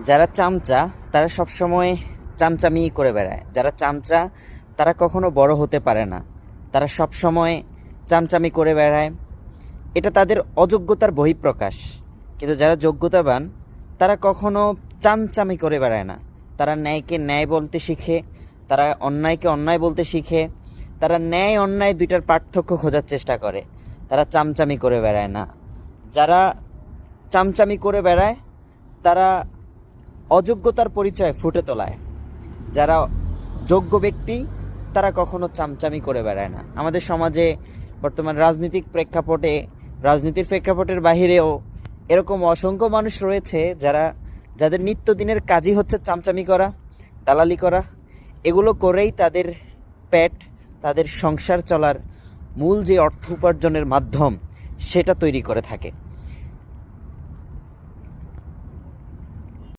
যারা চামচা, তারা সবসময় চামচামি করে বেড়ায়। যারা চামচা, তারা কখনো বড় হতে পারে না। তারা সবসময় চামচামি করে বেড়ায়। এটা তাদের অযোগ্যতার বহিঃপ্রকাশ। কিন্তু যারা যোগ্যতাবান, তারা কখনো চামচামি করে বেড়ায় না। তারা ন্যায়কে ন্যায় বলতে শিখে, তারা অন্যায়কে অন্যায় বলতে শিখে, তারা ন্যায় অন্যায় দুইটার পার্থক্য খোঁজার চেষ্টা করে। তারা চামচামি করে বেড়ায় না। যারা চামচামি করে বেড়ায়, তারা অযোগ্যতার পরিচয় ফুটে তোলায়। যারা যোগ্য ব্যক্তি, তারা কখনো চামচামি করে বেড়ায় না। আমাদের সমাজে বর্তমান রাজনৈতিক প্রেক্ষাপটে, রাজনীতির প্রেক্ষাপটের বাহিরেও এরকম অসংখ্য মানুষ রয়েছে যারা, যাদের নিত্যদিনের কাজই হচ্ছে চামচামি করা, দালালি করা। এগুলো করেই তাদের পেট, তাদের সংসার চলার মূল যে অর্থ উপার্জনের মাধ্যম, সেটা তৈরি করে থাকে।